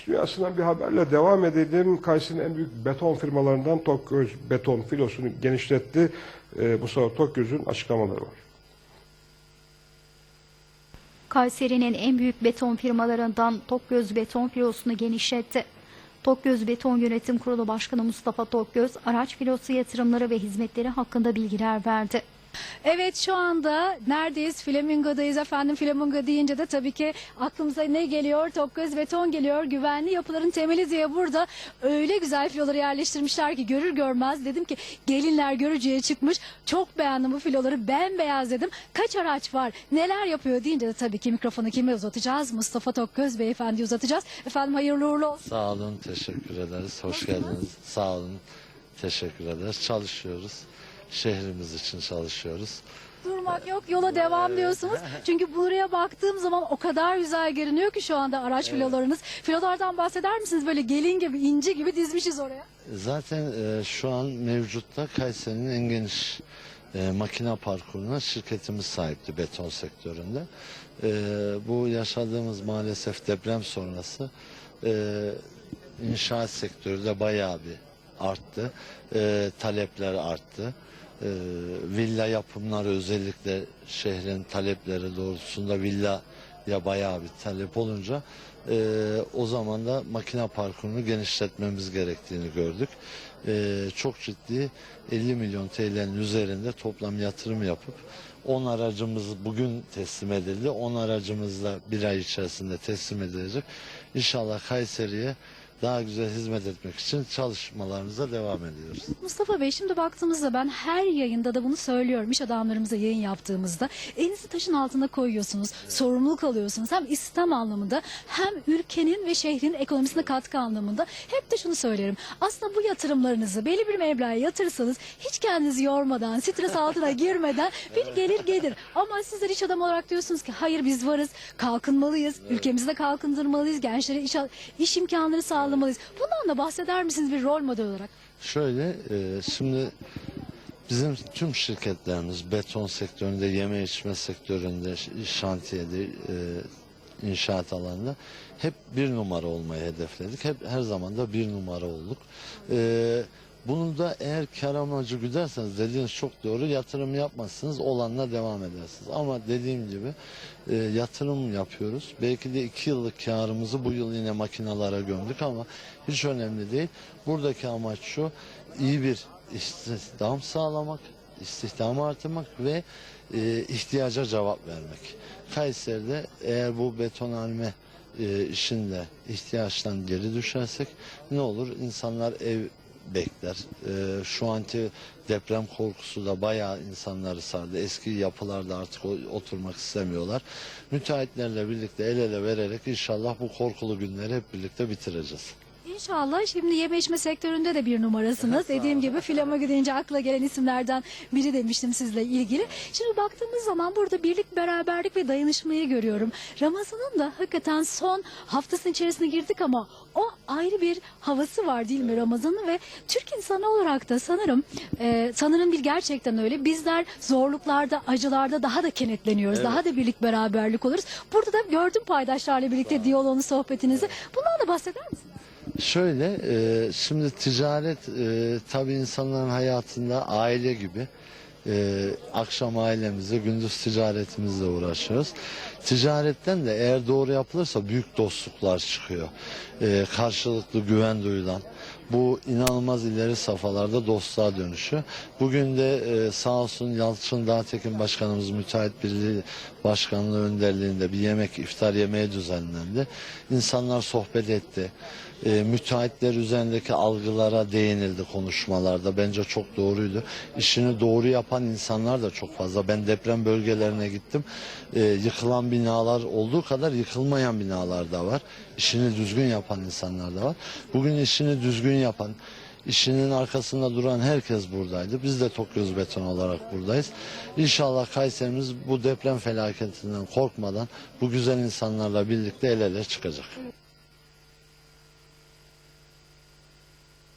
İş dünyasından bir haberle devam edelim. Kayseri'nin en büyük beton firmalarından Tokgöz beton filosunu genişletti. Ee, Mustafa Tokgöz'ün açıklamaları var. Kayseri'nin en büyük beton firmalarından Tokgöz Beton filosunu genişletti. Tokgöz Beton Yönetim Kurulu Başkanı Mustafa Tokgöz, araç filosu yatırımları ve hizmetleri hakkında bilgiler verdi. Evet şu anda neredeyiz? Flamingo'dayız efendim. Flamingo deyince de tabii ki aklımıza ne geliyor? Topgöz beton geliyor. Güvenli yapıların temeli diye burada öyle güzel filoları yerleştirmişler ki görür görmez dedim ki gelinler görücüye çıkmış. Çok beğendim bu filoları. Bembeyaz dedim. Kaç araç var? Neler yapıyor deyince de tabii ki mikrofonu kime uzatacağız? Mustafa Tokgöz beyefendi uzatacağız. Efendim hayırlı uğurlu olsun. Sağ olun, teşekkür ederiz. Hoş geldiniz. Sağ olun, teşekkür ederiz. Çalışıyoruz. Şehrimiz için çalışıyoruz. Durmak yok yola devam diyorsunuz. Çünkü buraya baktığım zaman o kadar güzel görünüyor ki şu anda araç filolarınız. Filolardan bahseder misiniz? Böyle gelin gibi, inci gibi dizmişiz oraya. Zaten e, şu an mevcutta Kayseri'nin en geniş e, makine parkuruna şirketimiz sahipti beton sektöründe. E, bu yaşadığımız maalesef deprem sonrası e, inşaat sektörü de bayağı bir arttı. E, talepler arttı. E, villa yapımları özellikle şehrin talepleri doğrultusunda villa ya bayağı bir talep olunca e, o zaman da makine parkurunu genişletmemiz gerektiğini gördük. E, çok ciddi 50 milyon TL'nin üzerinde toplam yatırım yapıp 10 aracımız bugün teslim edildi. 10 aracımız da bir ay içerisinde teslim edilecek. İnşallah Kayseri'ye daha güzel hizmet etmek için çalışmalarımıza devam ediyoruz. Mustafa Bey şimdi baktığımızda ben her yayında da bunu söylüyorum. İş adamlarımıza yayın yaptığımızda elinizi taşın altına koyuyorsunuz. Sorumluluk alıyorsunuz. Hem istihdam anlamında hem ülkenin ve şehrin ekonomisine katkı anlamında. Hep de şunu söylerim. Aslında bu yatırımlarınızı belli bir meblağa yatırırsanız hiç kendinizi yormadan, stres altına girmeden bir gelir gelir. Ama sizler iş adamı olarak diyorsunuz ki hayır biz varız, kalkınmalıyız, ülkemizi de kalkındırmalıyız, gençlere iş, iş imkanları sağlamalıyız. Bundan da bahseder misiniz bir rol model olarak? Şöyle e, şimdi bizim tüm şirketlerimiz beton sektöründe, yeme içme sektöründe, şantiyede, e, inşaat alanında hep bir numara olmayı hedefledik. Hep her zaman da bir numara olduk. E, bunu da eğer kar amacı güderseniz dediğiniz çok doğru yatırım yapmazsınız olanla devam edersiniz. Ama dediğim gibi e, yatırım yapıyoruz. Belki de iki yıllık karımızı bu yıl yine makinalara gömdük ama hiç önemli değil. Buradaki amaç şu iyi bir istihdam sağlamak, istihdamı artırmak ve e, ihtiyaca cevap vermek. Kayseri'de eğer bu betonarme e, işinde ihtiyaçtan geri düşersek ne olur? İnsanlar ev bekler. E, şu anki deprem korkusu da bayağı insanları sardı. Eski yapılarda artık oturmak istemiyorlar. Müteahhitlerle birlikte el ele vererek inşallah bu korkulu günleri hep birlikte bitireceğiz. İnşallah şimdi yeme içme sektöründe de bir numarasınız. Dediğim gibi filama gidince akla gelen isimlerden biri demiştim sizle ilgili. Şimdi baktığımız zaman burada birlik, beraberlik ve dayanışmayı görüyorum. Ramazan'ın da hakikaten son haftasının içerisine girdik ama o ayrı bir havası var değil mi Ramazan'ın ve Türk insanı olarak da sanırım e, sanırım bir gerçekten öyle. Bizler zorluklarda, acılarda daha da kenetleniyoruz. Daha da birlik, beraberlik oluruz. Burada da gördüm paydaşlarla birlikte diyaloğunu, sohbetinizi. Bundan da bahseder misiniz? Şöyle, e, şimdi ticaret e, tabii insanların hayatında aile gibi. E, akşam ailemizle, gündüz ticaretimizle uğraşıyoruz. Ticaretten de eğer doğru yapılırsa büyük dostluklar çıkıyor. E, karşılıklı güven duyulan. Bu inanılmaz ileri safhalarda dostluğa dönüşüyor. Bugün de e, sağ olsun Yalçın Dağtekin Başkanımız Müteahhit Birliği Başkanlığı önderliğinde bir yemek, iftar yemeği düzenlendi. İnsanlar sohbet etti. E, müteahhitler üzerindeki algılara değinildi konuşmalarda. Bence çok doğruydu. İşini doğru yapan insanlar da çok fazla. Ben deprem bölgelerine gittim. E, yıkılan binalar olduğu kadar yıkılmayan binalar da var. İşini düzgün yapan insanlar da var. Bugün işini düzgün yapan, işinin arkasında duran herkes buradaydı. Biz de Tokyoz Beton olarak buradayız. İnşallah Kayserimiz bu deprem felaketinden korkmadan bu güzel insanlarla birlikte el ele çıkacak.